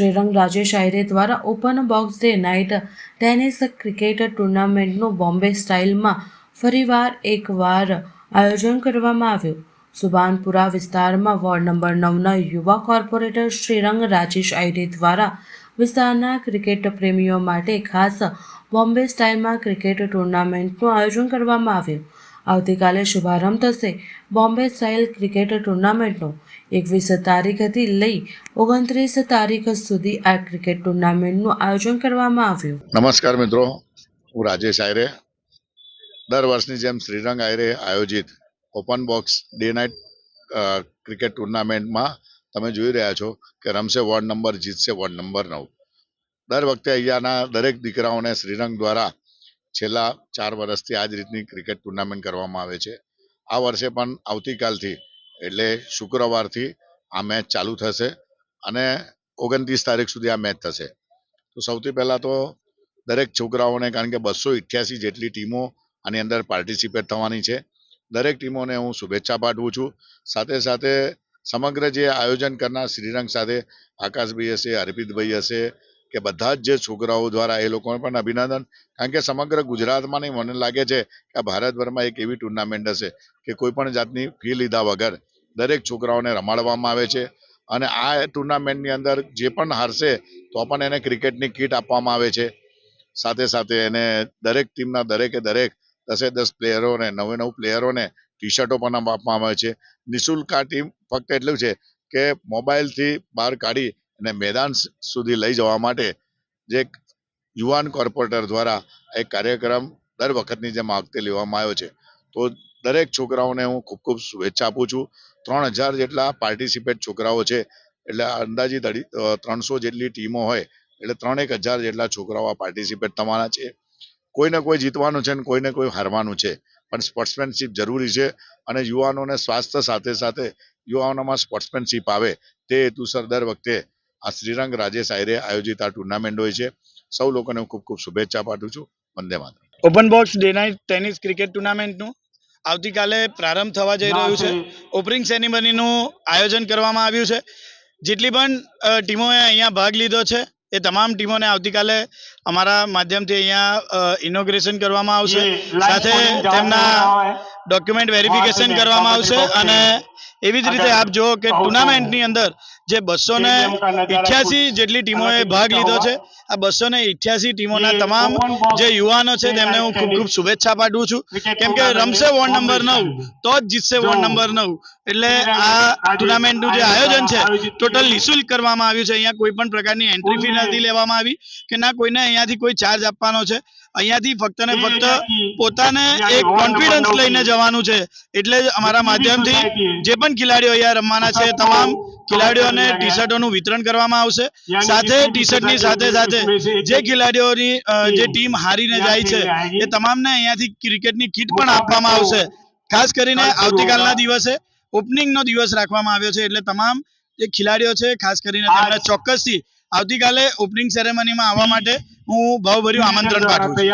શ્રીરંગ રાજેશ આયરે દ્વારા open box day night tennis cricket ટુર્નામેન્ટનું Bombay સ્ટાઇલમાં ફરીવાર એકવાર આયોજન કરવામાં આવ્યું. સુબાનપુરા વિસ્તારમાં વોર્ડ નંબર નવના યુવા કોર્પોરેટર શ્રીરંગ રાજેશ આયરે દ્વારા વિસ્તારના ક્રિકેટ પ્રેમીઓ માટે ખાસ બોમ્બે સ્ટાઇલમાં ક્રિકેટ ટુર્નામેન્ટનું આયોજન કરવામાં આવ્યું. આવતીકાલે શુભારંભ થશે. બોમ્બે સ્ટાઇલ ક્રિકેટ ટુર્નામેન્ટનો એકવીસ તારીખથી લઈ ઓગણત્રીસ તારીખ સુધી આ ક્રિકેટ ટુર્નામેન્ટનું આયોજન કરવામાં આવ્યું. નમસ્કાર મિત્રો, હું રાજેશ આયરે. દર વર્ષની જેમ શ્રીરંગ આયરે આયોજિત open box day night cricket ટુર્નામેન્ટમાં તમે જોઈ રહ્યા છો કે રમશે વોર્ડ નંબર, જીતશે વોર્ડ નંબર નવ. દર વખતે અહીંયાના દરેક દીકરાઓને શ્રીરંગ દ્વારા છેલ્લા ચાર વર્ષથી આ જ રીતની ક્રિકેટ ટુર્નામેન્ટ કરવામાં આવે છે. આ વર્ષે પણ આવતીકાલથી, એટલે શુક્રવારથી આ મેચ ચાલુ થશે અને ઓગણત્રીસ તારીખ સુધી આ મેચ થશે. તો સૌથી પહેલાં તો દરેક છોકરાઓને, કારણ કે બસો ઇઠ્યાસી જેટલી ટીમો આની અંદર પાર્ટિસિપેટ થવાની છે. દરેક ટીમોને હું શુભેચ્છા પાઠવું છું. સાથે સાથે સમગ્ર જે આયોજન કરનાર શ્રીરંગ સાથે આકાશભાઈ હશે અર્પિતભાઈ હશે કે બધા જ જે છોકરાઓ દ્વારા એ લોકોને પણ અભિનંદન. કારણ કે સમગ્ર ગુજરાતમાં નહીં, મને લાગે છે કે ભારતભરમાં એક એવી ટુર્નામેન્ટ હશે કે કોઈ પણ જાતની ફી લીધા વગર દરેક છોકરાઓને રમાડવામાં આવે છે. અને આ ટુર્નામેન્ટની અંદર જે પણ હારશે, તો પણ એને ક્રિકેટની કીટ આપવામાં આવે છે. સાથે સાથે એને દરેક ટીમના દરેકે દરેક દસે દસ પ્લેયરોને, નવે નવ પ્લેયરોને ટી શર્ટો પણ આપવામાં આવે છે. નિઃશુલ્ક આ ટીમ ફક્ત એટલું છે કે મોબાઈલથી બહાર કાઢી અને મેદાન સુધી લઈ જવા માટે જે યુવાન કોર્પોરેટર દ્વારા એક કાર્યક્રમ દર વખતની જેમ આ લેવામાં આવ્યો છે. તો દરેક છોકરાઓને હું ખૂબ ખૂબ શુભેચ્છા આપું છું. ત્રણ હજાર જેટલા પાર્ટિસિપેટ છોકરાઓ છે, એટલે અંદાજિત ત્રણસો જેટલી ટીમો હોય, એટલે ત્રણેક હજાર જેટલા છોકરાઓ પાર્ટિસિપેટ થવાના છે. કોઈને કોઈ જીતવાનું છે ને કોઈને કોઈ હારવાનું છે, પણ સ્પોર્ટ્સમેનશીપ જરૂરી છે અને યુવાનોને સ્વાસ્થ્ય સાથે સાથે યુવાનોમાં સ્પોર્ટ્સમેનશીપ આવે તે હેતુસર દર વખતે આ શ્રીરંગ રાજેશ આયરે આયોજિત આ ટુર્નામેન્ટ હોય છે. સૌ લોકોને હું ખૂબ ખૂબ શુભેચ્છા પાઠવું છું. વંદે માતરમ. Open box day night tennis cricket ટુર્નામેન્ટનું આવતીકાલે પ્રારંભ થવા જઈ રહ્યું છે. ઓપનિંગ સેરેમનીનું આયોજન કરવામાં આવ્યું છે. જેટલી પણ ટીમોએ અહીંયા ભાગ લીધો છે એ તમામ ટીમોને આવતીકાલે અમારા માધ્યમથી અહીંયા ઇનોગ્રેશન કરવામાં આવશે. સાથે તેમના ડોક્યુમેન્ટ વેરિફિકેશન કરવામાં આવશે અને એવી જ રીતે આપ જુઓ કે ટુર્નામેન્ટની અંદર જે બસો ને ઇઠ્યાસી જેટલી ટીમોએ ભાગ લીધો છે. આ બસો ને ઇઠ્યાસી ટીમોના તમામ જે યુવાનો છે તેમને હું ખૂબ ખૂબ શુભેચ્છા પાઠવું છું. કેમ કે રમશે વોર્ડ નંબર નવ તો જ જીતશે વોર્ડ નંબર નવ. એટલે આ ટુર્નામેન્ટનું જે આયોજન છે ટોટલ નિઃશુલ્ક કરવામાં આવ્યું છે. અહીંયા કોઈ પણ પ્રકારની એન્ટ્રી ફી નથી લેવામાં આવી કે ના કોઈને અહીંયાથી કોઈ ચાર્જ આપવાનો છે. અહીંયાથી ફક્ત ને ફક્ત પોતાને એક કોન્ફિડન્સ લઈને જવાનું છે. એટલે જ અમારા માધ્યમથી જે પણ ખેલાડીઓ અહીંયા રમવાના છે તમામ ખેલાડીઓને ટી શર્ટોનું વિતરણ કરવામાં આવશે. સાથે ટી શર્ટની સાથે સાથે જે ખેલાડીઓની જે ટીમ હારીને જાય છે એ તમામને અહીંયાથી ક્રિકેટની કીટ પણ આપવામાં આવશે. ખાસ કરીને આવતીકાલના દિવસે ઓપનિંગનો દિવસ રાખવામાં આવ્યો છે એટલે તમામ જે ખેલાડીઓ છે ખાસ કરીને તેમને ચોક્કસથી આવતીકાલે ઓપનિંગ સેરેમનીમાં આવવા માટે હું ભાવભર્યું આમંત્રણ પાઠવું છું.